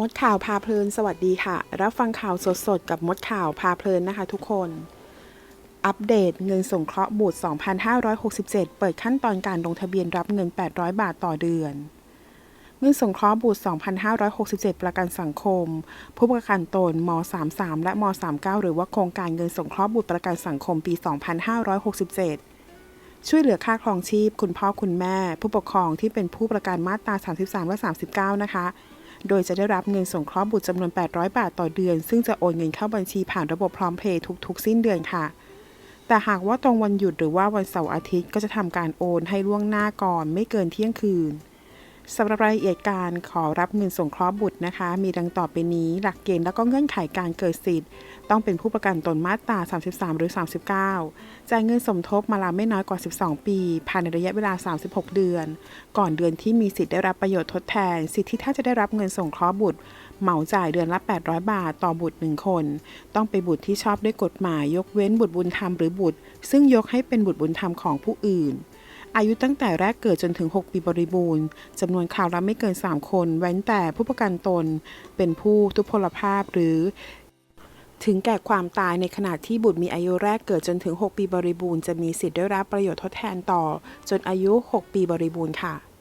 มดข่าวพาเพลินสวัสดีค่ะ รับฟังข่าวสดๆ กับมดข่าวพาเพลินนะคะทุกคน อัปเดตเงินสงเคราะห์บุตร 2,567 เปิดขั้นตอนการลงทะเบียนรับเงิน 800 บาทต่อเดือน เงินสงเคราะห์บุตร 2,567 ประกันสังคม ผู้ประกันตนม 33 และม 39 หรือว่าโครงการเงินสงเคราะห์บุตรประกันสังคมปี 2567ช่วยเหลือค่าครองชีพ คุณพ่อคุณแม่ ผู้ปกครองที่เป็นผู้ประกันมาตรา 33 และ 39 นะคะ โดยจะได้รับเงินสงเคราะห์บุตรจำนวน 800 บาทต่อเดือน ซึ่งจะโอนเงินเข้าบัญชีผ่านระบบพร้อมเพย์ทุกๆ สิ้นเดือนค่ะ แต่หากว่าตรงวันหยุดหรือว่าวันเสาร์อาทิตย์ก็จะทำการโอนให้ล่วงหน้าก่อนไม่เกินเที่ยงคืน สำหรับรายละเอียดการขอรับเงินสงเคราะห์บุตรนะคะ มีดังต่อไปนี้หลักเกณฑ์แล้วก็เงื่อนไขการเกิดสิทธิ์ ต้องเป็นผู้ประกันตนมาตรา 33 หรือ 39 จ่ายเงินสมทบมาล้วไม่น้อยกว่า 12 ปี ภายในระยะเวลา 36 เดือน ก่อนเดือนที่มีสิทธิ์ได้รับประโยชน์ทดแทน สิทธิที่ถ้าจะได้รับเงินสงเคราะห์บุตร เหมาจ่ายเดือนละ 800 บาท ต่อบุตร 1 คน ต้องเป็นบุตรที่ชอบด้วยกฎหมาย ยกเว้นบุตรบุญธรรมหรือบุตร ซึ่งยกให้เป็นบุตรบุญธรรมของผู้อื่น อายุตั้งแต่แรกเกิดจนถึง 6 ปีบริบูรณ์จำนวนข่าวละไม่เกิน 3 คนเว้นแต่ผู้ประกันตน เป็นผู้ทุพพลภาพหรือ ถึงแก่ความตายในขณะที่บุตรมีอายุแรกเกิดจนถึง 6 ปีบริบูรณ์จะมีสิทธิ์ได้รับประโยชน์ทดแทนต่อ จนอายุ 6 ปีบริบูรณ์ค่ะ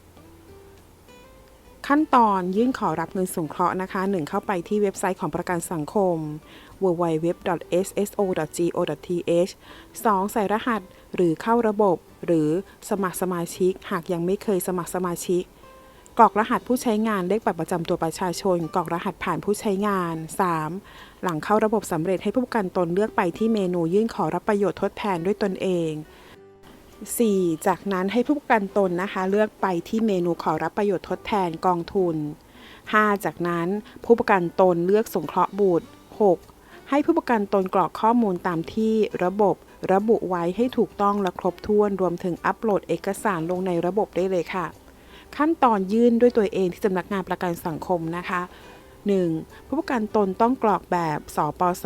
ขั้นตอนยื่นขอรับเงินสงเคราะห์นะคะ 1. เข้าไปที่เว็บไซต์ของประกันสังคม www.sso.go.th 2. ใส่รหัส หรือเข้าระบบ หรือสมัครสมาชิก หากยังไม่เคยสมัครสมาชิก กรอกรหัสผู้ใช้งานเลขบัตรประจำตัวประชาชน กรอกรหัสผ่านผู้ใช้งาน 3. หลังเข้าระบบสำเร็จให้ผู้ประกันตนเลือกไปที่เมนูยื่นขอรับประโยชน์ทดแทนด้วยตนเอง 4. จากนั้นให้ผู้ประกันตนนะคะ เลือกไปที่เมนูขอรับประโยชน์ทดแทนกองทุน 5. จากนั้นผู้ประกันตนเลือกสงเคราะห์บุตร 6. ให้ผู้ประกันตนกรอกข้อมูลตามที่ระบบระบุไว้ให้ถูกต้องและครบถ้วน รวมถึงอัปโหลดเอกสารลงในระบบได้เลยค่ะ ขั้นตอนยื่นด้วยตัวเองที่สำนักงานประกันสังคมนะคะ 1. ผู้ประกันตนต้องกรอกแบบสปส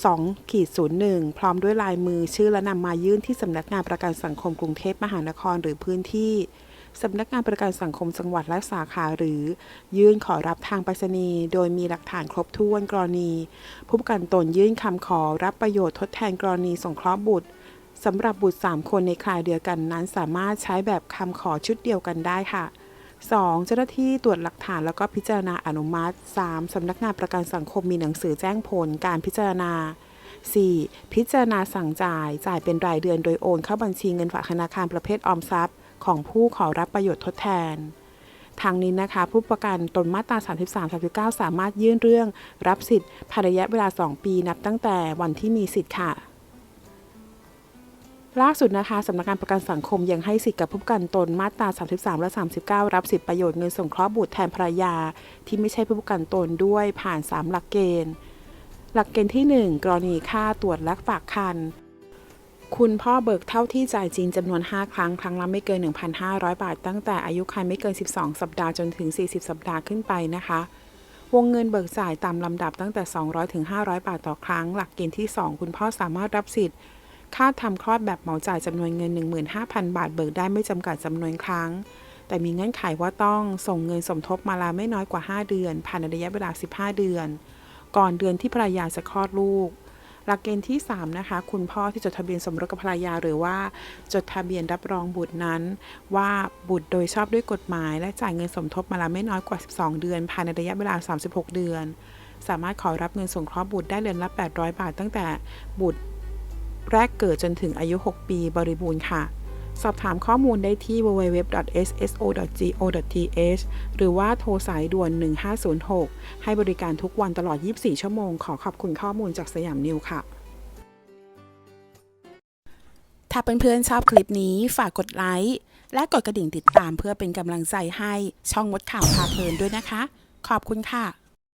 2ขีด01 พร้อมด้วยลายมือชื่อและนำมายื่นที่สำนักงานประกันสังคมกรุงเทพมหานครหรือพื้นที่สำนักงานประกันสังคมจังหวัดและสาขาหรือ ยื่นขอรับทางไปรษณีย์โดยมีหลักฐานครบถ้วนกรณี ผู้ประกันตนยื่นคำขอรับประโยชน์ทดแทนกรณีสงเคราะห์บุตรสำหรับบุตร 3 คนในครายเดียวกันนั้นสามารถใช้แบบคำขอชุดเดียวกันได้ค่ะ 2. เจ้าหน้าที่ตรวจหลักฐานแล้วก็พิจารณาอนุมัติ 3. สำนักงานประกันสังคมมีหนังสือแจ้งผลการพิจารณา 4. พิจารณาสั่งจ่าย จ่ายเป็นรายเดือนโดยโอนเข้าบัญชีเงินฝากธนาคารประเภทออมทรัพย์ ของผู้ขอรับประโยชน์ทดแทนทางนี้นะคะ ผู้ประกันตนมาตรา 33 39 สามารถยื่นเรื่อง รับสิทธิ์ภายในระยะเวลา 2 ปีนับตั้งแต่วันที่มีสิทธิ์ค่ะ ล่าสุดนะคะสำนักงานประกันสังคมยังให้สิทธิ์กับผู้ประกันตนมาตรา 33 และ 39 รับสิทธิประโยชน์เงินสงเคราะห์บุตรแทนภรรยา ที่ไม่ใช่ผู้ประกันตนด้วยผ่าน 3 หลักเกณฑ์ หลักเกณฑ์ที่ 1 กรณีค่าตรวจและฝากคัน คุณพ่อเบิกเท่าที่จ่ายจริงจำนวน 5 ครั้ง ครั้งละไม่เกิน 1,500 บาท ตั้งแต่อายุครรภ์ไม่เกิน 12 สัปดาห์จนถึง 40 สัปดาห์ขึ้นไปนะคะวงเงินเบิกจ่ายตามลำดับตั้งแต่ 200 ถึง 500 บาทต่อครั้ง หลักเกณฑ์ที่ 2 คุณพ่อสามารถรับสิทธิ์ ค่าทำคลอดแบบเหมาจ่ายจำนวนเงิน 15,000 บาทเบิกได้ไม่จำกัดจำนวนครั้ง แต่มีเงื่อนไขว่าต้องส่งเงินสมทบมาลาไม่น้อยกว่า 5 เดือนภายในระยะเวลา 15 เดือน ก่อนเดือนที่ภรรยาจะคลอดลูก หลักเกณฑ์ที่ 3 นะคะ คุณพ่อที่จดทะเบียนสมรสกับภรรยาหรือว่า จดทะเบียนรับรองบุตรนั้น ว่าบุตรโดยชอบด้วยกฎหมาย และจ่ายเงินสมทบมาละไม่น้อยกว่า 12 เดือน ภายในระยะเวลา 36 เดือนสามารถขอรับเงินสงเคราะห์บุตรได้เดือนละ 800 บาท ตั้งแต่บุตร แรกเกิดจนถึงอายุ 6 ปีบริบูรณ์ค่ะ สอบถามข้อมูลได้ที่ www.sso.go.th หรือว่าโทรสายด่วน 1506 ให้บริการทุกวันตลอด 24 ชั่วโมง ขอขอบคุณข้อมูลจากสยามนิวค่ะ ถ้าเพื่อนๆชอบคลิปนี้ฝากกดไลค์และกดกระดิ่งติดตามเพื่อเป็นกำลังใจให้ช่องมดข่าวพาเพลินด้วยนะคะ ขอบคุณค่ะ